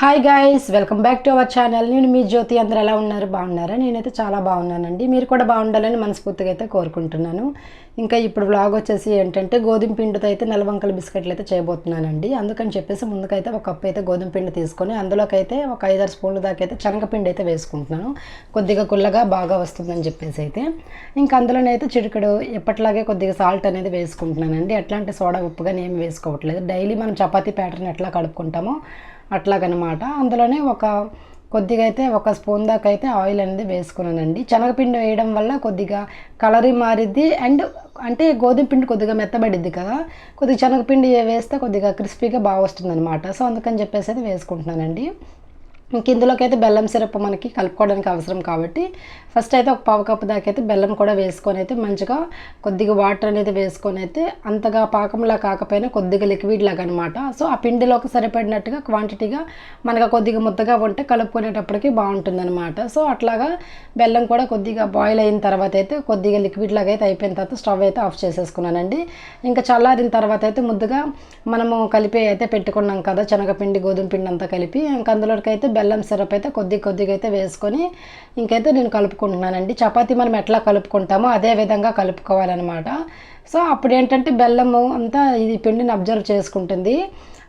Hi guys welcome back to our channel నేను మీ జ్యోతి అందరు ఎలా ఉన్నారు? బాగున్నారా? నేనైతే చాలా బాగున్నానండి. మీరు కూడా బాగుండాలని మనస్ఫూర్తిగా అయితే కోరుకుంటున్నాను. ఇంకా ఇప్పుడు బ్లాగ్ వచ్చేసి ఏంటంటే గోధుమ పిండితో అయితే నలవంకల బిస్కెట్లు అయితే చేయబోతున్నానండి. అందుకని చెప్పేసి ముందుకైతే ఒక కప్పు అయితే గోధుమ పిండి తీసుకొని అందులోకైతే ఒక ఐదారు స్పూన్ల దాకా అయితే శనగపిండి అయితే వేసుకుంటున్నాను. కొద్దిగా కుల్లగా బాగా వస్తుందని చెప్పేసి అయితే. ఇంకా అందులోనైతే చిటికెడు ఎప్పట్లాగే కొద్దిగా సాల్ట్ అనేది వేసుకుంటున్నానండి. ఎట్లాంటి సోడా ఉప్పుగా ఏమి వేసుకోవట్లేదు. డైలీ మనం చపాతీ ప్యాటర్న్ ఎట్లా కడుపుకుంటామో అట్లాగనమాట. అందులోనే ఒక కొద్దిగా అయితే ఒక స్పూన్ దాకా అయితే ఆయిల్ అనేది వేసుకున్నానండి. శనగపిండి వేయడం వల్ల కొద్దిగా కలరీ మారిద్ది అండ్ అంటే గోధుమ పిండి కొద్దిగా మెత్తబడిద్ది కదా కొద్దిగా శనగపిండి వేస్తే కొద్దిగా క్రిస్పీగా బాగా వస్తుంది అనమాట సో అందుకని చెప్పేసి అయితే వేసుకుంటున్నానండి. ఇందులోకి అయితే బెల్లం సిరప్ మనకి కలుపుకోవడానికి అవసరం కాబట్టి ఫస్ట్ అయితే ఒక పావు కప్పు దాకా అయితే బెల్లం కూడా వేసుకొని అయితే మంచిగా కొద్దిగా వాటర్ అనేది వేసుకొని అయితే అంతగా పాకంలా కాకపోయినా కొద్దిగా లిక్విడ్ లాగా అనమాట సో ఆ పిండిలోకి సరిపడినట్టుగా క్వాంటిటీగా మనకు కొద్దిగా ముద్దగా ఉంటే కలుపుకునేటప్పటికి బాగుంటుంది అనమాట సో అట్లాగా బెల్లం కూడా కొద్దిగా బాయిల్ అయిన తర్వాత అయితే కొద్దిగా లిక్విడ్ లాగా అయితే అయిపోయిన తర్వాత స్టవ్ అయితే ఆఫ్ చేసేసుకున్నానండి. ఇంకా చల్లారిన తర్వాత అయితే ముద్దుగా మనము కలిపి అయితే పెట్టుకున్నాం కదా శనగపిండి గోధుమ పిండి అంతా కలిపి ఇంకా అందులోకి అయితే బెల్లం సిరప్ అయితే కొద్ది కొద్దిగా అయితే వేసుకొని ఇంకైతే నేను కలుపుకుంటున్నానండి. చపాతీ మనం ఎట్లా కలుపుకుంటామో అదే విధంగా కలుపుకోవాలన్నమాట. సో అప్పుడు ఏంటంటే బెల్లము అంతా ఇది పిండిని అబ్జర్వ్ చేసుకుంటుంది.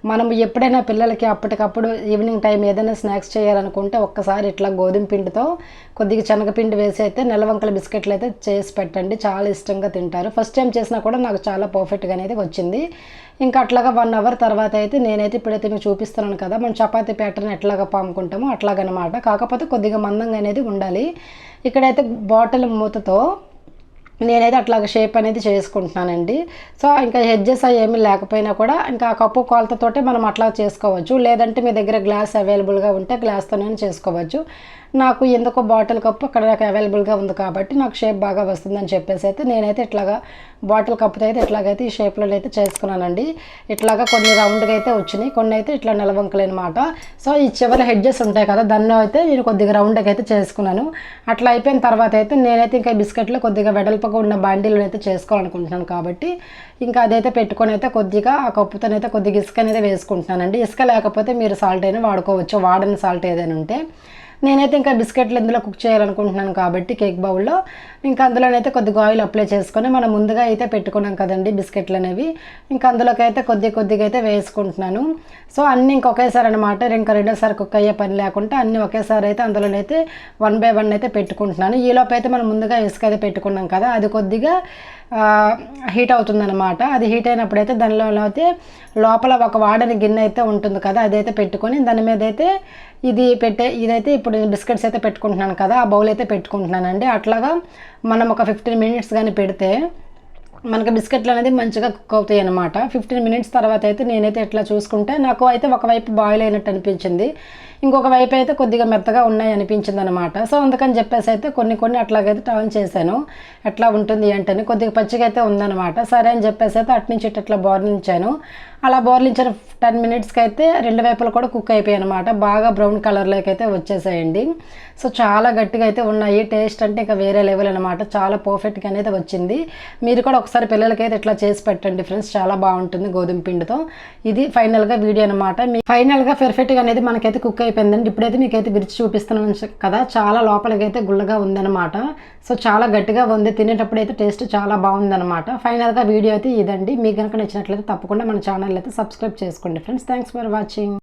మనం ఎప్పుడైనా పిల్లలకి అప్పటికప్పుడు ఈవినింగ్ టైం ఏదైనా స్నాక్స్ చేయాలనుకుంటే ఒక్కసారి ఇట్లా గోధుమ పిండితో కొద్దిగా శనగపిండి వేసి అయితే నెలవంకల బిస్కెట్లు అయితే చేసి పెట్టండి. చాలా ఇష్టంగా తింటారు. ఫస్ట్ టైం చేసినా కూడా నాకు చాలా పర్ఫెక్ట్గా అనేది వచ్చింది. ఇంకా అట్లాగా వన్ అవర్ తర్వాత అయితే నేనైతే ఇప్పుడైతే మీకు చూపిస్తున్నాను కదా మనం చపాతీ ప్యాటర్న్ ఎట్లాగా పాముకుంటామో అట్లాగనమాట. కాకపోతే కొద్దిగా మందంగా అనేది ఉండాలి. ఇక్కడైతే బాటిల్ మూతతో నేనైతే అట్లాగ షేప్ అనేది చేసుకుంటున్నానండి. సో ఇంకా హెడ్జెస్ అవి ఏమీ లేకపోయినా కూడా ఇంకా ఆ కప్పు కొలతతోటే మనం అట్లా చేసుకోవచ్చు. లేదంటే మీ దగ్గర గ్లాస్ అవైలబుల్గా ఉంటే గ్లాస్తోనే చేసుకోవచ్చు. నాకు ఎందుకో బాటిల్ కప్పు అక్కడ నాకు అవైలబుల్గా ఉంది కాబట్టి నాకు షేప్ బాగా వస్తుందని చెప్పేసి అయితే నేనైతే ఇట్లాగా బాటిల్ కప్పుతో అయితే ఇట్లాగైతే ఈ షేప్లో అయితే చేసుకున్నానండి. ఇట్లాగా కొన్ని రౌండ్గా అయితే వచ్చినాయి. కొన్ని అయితే ఇట్లా నిలవంకలు అనమాట సో ఈ చివరి హెడ్జెస్ ఉంటాయి కదా దాన్ని అయితే నేను కొద్దిగా రౌండ్గా అయితే చేసుకున్నాను. అట్లా అయిపోయిన తర్వాత అయితే నేనైతే ఇంకా బిస్కెట్లో కొద్దిగా వెడల్పు ఉన్న బండిలు అయితే చేసుకోవాలనుకుంటున్నాను కాబట్టి ఇంకా అదైతే పెట్టుకొని అయితే కొద్దిగా ఆ కప్పుతోనైతే కొద్దిగా ఇసుక అనేది వేసుకుంటున్నానండి. ఇసుక లేకపోతే మీరు సాల్ట్ అయినా వాడుకోవచ్చు. వాడని సాల్ట్ ఏదైనా ఉంటే. నేనైతే ఇంకా బిస్కెట్లు ఇందులో కుక్ చేయాలనుకుంటున్నాను కాబట్టి కేక్ బౌల్లో ఇంకా అందులోనైతే కొద్దిగా ఆయిల్ అప్లై చేసుకొని మనం ముందుగా అయితే పెట్టుకున్నాం కదండి బిస్కెట్లు అనేవి. ఇంకా అందులోకి అయితే కొద్ది కొద్దిగా అయితే వేసుకుంటున్నాను. సో అన్నీ ఇంకొకేసారి అనమాట ఇంకా రెండోసారి కుక్ అయ్యే పని లేకుండా అన్నీ ఒకేసారి అయితే అందులోనైతే వన్ బై వన్ అయితే పెట్టుకుంటున్నాను. ఈలోపు అయితే మనం ముందుగా ఇసుక అయితే పెట్టుకున్నాం కదా అది కొద్దిగా హీట్ అవుతుందన్నమాట. అది హీట్ అయినప్పుడు అయితే దానిలో అయితే లోపల ఒక వాడని గిన్నె అయితే ఉంటుంది కదా అదైతే పెట్టుకొని దాని మీద అయితే ఇది పెట్టే ఇదైతే ఇప్పుడు బిస్కెట్స్ అయితే పెట్టుకుంటున్నాను కదా ఆ బౌల్ అయితే పెట్టుకుంటున్నానండి. అట్లాగా మనం ఒక ఫిఫ్టీన్ మినిట్స్ కానీ పెడితే మనకి బిస్కెట్లు అనేది మంచిగా కుక్ అవుతాయి అనమాట ఫిఫ్టీన్ మినిట్స్ తర్వాత అయితే నేనైతే ఇట్లా చూసుకుంటే నాకు అయితే ఒకవైపు బాయిల్ అయినట్టు అనిపించింది. ఇంకొక వైపు అయితే కొద్దిగా మెత్తగా ఉన్నాయి అనిపించింది అనమాట సో అందుకని చెప్పేసి అయితే కొన్ని కొన్ని అట్లాగైతే టర్న్ చేశాను. ఎట్లా ఉంటుంది ఏంటని కొద్దిగా పచ్చిగా అయితే ఉందన్నమాట. సరే అని చెప్పేసి అయితే అటు నుంచి ఇట్లా బోర్లించాను అలా బోర్లించిన టెన్ మినిట్స్కి అయితే రెండు వైపులు కూడా కుక్ అయిపోయాయి అనమాట బాగా బ్రౌన్ కలర్లోకి అయితే వచ్చేసాయండి. సో చాలా గట్టిగా అయితే ఉన్నాయి. టేస్ట్ అంటే ఇంకా వేరే లెవెల్ అనమాట చాలా పర్ఫెక్ట్గా అనేది వచ్చింది. మీరు కూడా ఒకసారి పిల్లలకైతే ఇట్లా చేసి పెట్టండి ఫ్రెండ్స్ చాలా బాగుంటుంది గోధుమ పిండితో. ఇది ఫైనల్గా వీడియో అనమాట మీ ఫైనల్గా పెర్ఫెక్ట్గా అనేది మనకైతే కుక్ అయిపోయిందండి. ఇప్పుడైతే మీకైతే విరిచి చూపిస్తున్నాను కదా చాలా లోపలికైతే గుల్లగా ఉందన్నమాట. సో చాలా గట్టిగా ఉంది. తినేటప్పుడు అయితే టేస్ట్ చాలా బాగుందన్నమాట. ఫైనల్గా వీడియో అయితే ఇదండి. మీకు కనుక నచ్చినట్లయితే తప్పకుండా మన ఛానల్ అయితే సబ్స్క్రైబ్ చేసుకోండి. Friends thanks for watching.